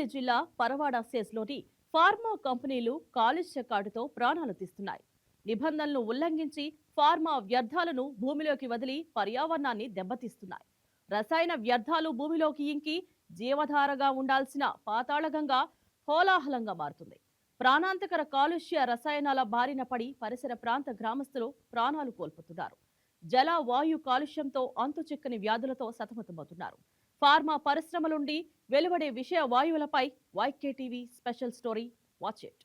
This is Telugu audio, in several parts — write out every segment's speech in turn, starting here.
అనకాపల్లి జిల్లా పరవాడ సెస్లోని ఫార్మా కంపెనీలు కాలుష్య కాటుతో ప్రాణాలు తీస్తున్నాయి. నిబంధనలను ఉల్లంఘించి ఫార్మా వ్యర్థాలను భూమిలోకి వదిలి పర్యావరణాన్ని దెబ్బతీస్తున్నాయి. రసాయన వ్యర్థాలు భూమిలోకి ఇంకి జీవధారగా ఉండాల్సిన పాతాళగంగా హోలాహలంగా మారుతుంది. ప్రాణాంతకర కాలుష్య రసాయనాల బారిన పడి పరిసర ప్రాంత గ్రామస్తులు ప్రాణాలు కోల్పోతున్నారు. జల వాయు కాలుష్యంతో అంతు చిక్కని వ్యాధులతో సతమతమవుతున్నారు. ఫార్మా పరిశ్రమలుండి వెలువడే విషయ వాయువులపై YK TV special story. Watch it.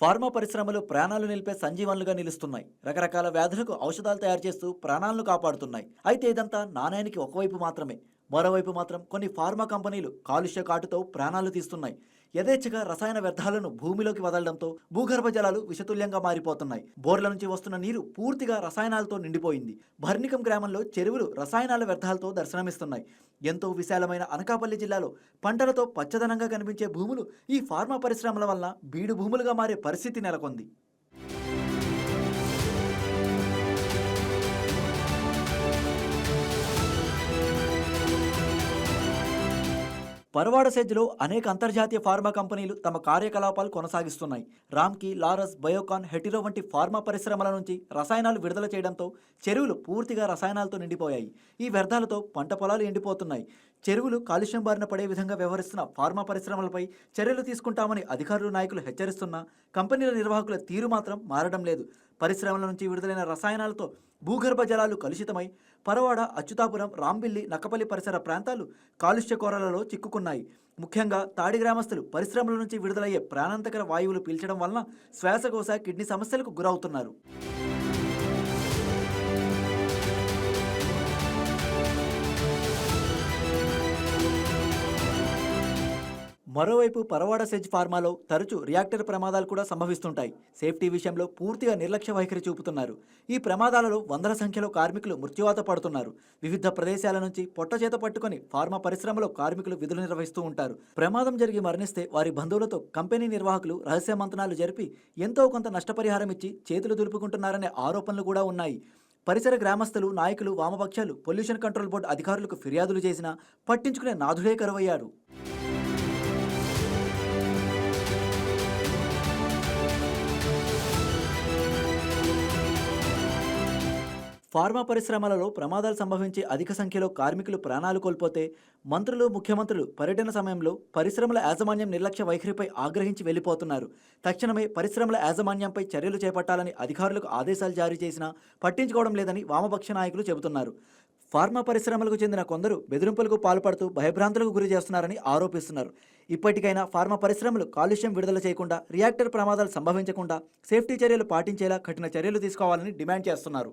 Pharma పరిశ్రమలు ప్రాణాలు నిలిపే సంజీవనులుగా నిలుస్తున్నాయి. రకరకాల వ్యాధులకు ఔషధాలు తయారు చేస్తూ ప్రాణాలను కాపాడుతున్నాయి. అయితే ఇదంతా నాణ్యానికి ఒకవైపు మాత్రమే. మరోవైపు మాత్రం కొన్ని ఫార్మా కంపెనీలు కాలుష్య కాటుతో ప్రాణాలు తీస్తున్నాయి. యథేచ్ఛగా రసాయన వ్యర్థాలను భూమిలోకి వదలడంతో భూగర్భ జలాలు విషతుల్యంగా మారిపోతున్నాయి. బోర్ల నుంచి వస్తున్న నీరు పూర్తిగా రసాయనాలతో నిండిపోయింది. భర్ణికం గ్రామంలో చెరువులు రసాయనాల వ్యర్థాలతో దర్శనమిస్తున్నాయి. ఎంతో విశాలమైన అనకాపల్లి జిల్లాలో పంటలతో పచ్చదనంగా కనిపించే భూములు ఈ ఫార్మా పరిశ్రమల వల్ల బీడు భూములుగా మారే పరిస్థితి నెలకొంది. పరవాడ సెజ్లో అనేక అంతర్జాతీయ ఫార్మా కంపెనీలు తమ కార్యకలాపాలు కొనసాగిస్తున్నాయి. రామ్కి లారస్ బయోకాన్ హెటిరో వంటి ఫార్మా పరిశ్రమల నుంచి రసాయనాలు విడుదల చేయడంతో చెరువులు పూర్తిగా రసాయనాలతో నిండిపోయాయి. ఈ వ్యర్థాలతో పంట పొలాలు ఎండిపోతున్నాయి. చెరువులు కాలుష్యం బారిన పడే విధంగా వ్యవహరిస్తున్న ఫార్మా పరిశ్రమలపై చర్యలు తీసుకుంటామని అధికారులు నాయకులు హెచ్చరిస్తున్నా కంపెనీల నిర్వాహకుల తీరు మాత్రం మారడం లేదు. పరిశ్రమల నుంచి విడుదలైన రసాయనాలతో భూగర్భ జలాలు కలుషితమై పరవాడ అచ్యుతాపురం రాంబిల్లి నక్కపల్లి పరిసర ప్రాంతాలు కాలుష్య కోరలలో చిక్కుకున్నాయి. ముఖ్యంగా తాడి గ్రామస్తులు పరిశ్రమల నుంచి విడుదలయ్యే ప్రాణాంతకర వాయువులు పీల్చడం వలన శ్వాసకోశ కిడ్నీ సమస్యలకు గురవుతున్నారు. మరోవైపు పరవాడ సెజ్ ఫార్మాలో తరచూ రియాక్టర్ ప్రమాదాలు కూడా సంభవిస్తుంటాయి. సేఫ్టీ విషయంలో పూర్తిగా నిర్లక్ష్య వైఖరి చూపుతున్నారు. ఈ ప్రమాదాలలో వందల సంఖ్యలో కార్మికులు మృత్యువాత పడుతున్నారు. వివిధ ప్రదేశాల నుంచి పొట్టచేత పట్టుకొని ఫార్మా పరిశ్రమలో కార్మికులు విధులు నిర్వహిస్తూ ఉంటారు. ప్రమాదం జరిగి మరణిస్తే వారి బంధువులతో కంపెనీ నిర్వాహకులు రహస్య మంతనాలు జరిపి ఎంతో కొంత నష్టపరిహారం ఇచ్చి చేతులు దులుపుకుంటున్నారనే ఆరోపణలు కూడా ఉన్నాయి. పరిసర గ్రామస్తులు నాయకులు వామపక్షాలు పొల్యూషన్ కంట్రోల్ బోర్డు అధికారులకు ఫిర్యాదులు చేసినా పట్టించుకునే నాథుడే కరువయ్యారు ఫార్మా పరిశ్రమలలో ప్రమాదాలు సంభవించి అధిక సంఖ్యలో కార్మికులు ప్రాణాలు కోల్పోతే మంత్రులు ముఖ్యమంత్రులు పర్యటన సమయంలో పరిశ్రమల యాజమాన్యం నిర్లక్ష్య వైఖరిపై ఆగ్రహించి వెళ్ళిపోతున్నారు తక్షణమే పరిశ్రమల యాజమాన్యంపై చర్యలు చేపట్టాలని అధికారులకు ఆదేశాలు జారీ చేసినా పట్టించుకోవడం లేదని వామపక్ష నాయకులు చెబుతున్నారు. ఫార్మా పరిశ్రమలకు చెందిన కొందరు బెదిరింపులకు పాల్పడుతూ భయభ్రాంతులకు గురి చేస్తున్నారని ఆరోపిస్తున్నారు. ఇప్పటికైనా ఫార్మా పరిశ్రమలు కాలుష్యం విడుదల చేయకుండా రియాక్టర్ ప్రమాదాలు సంభవించకుండా సేఫ్టీ చర్యలు పాటించేలా కఠిన చర్యలు తీసుకోవాలని డిమాండ్ చేస్తున్నారు.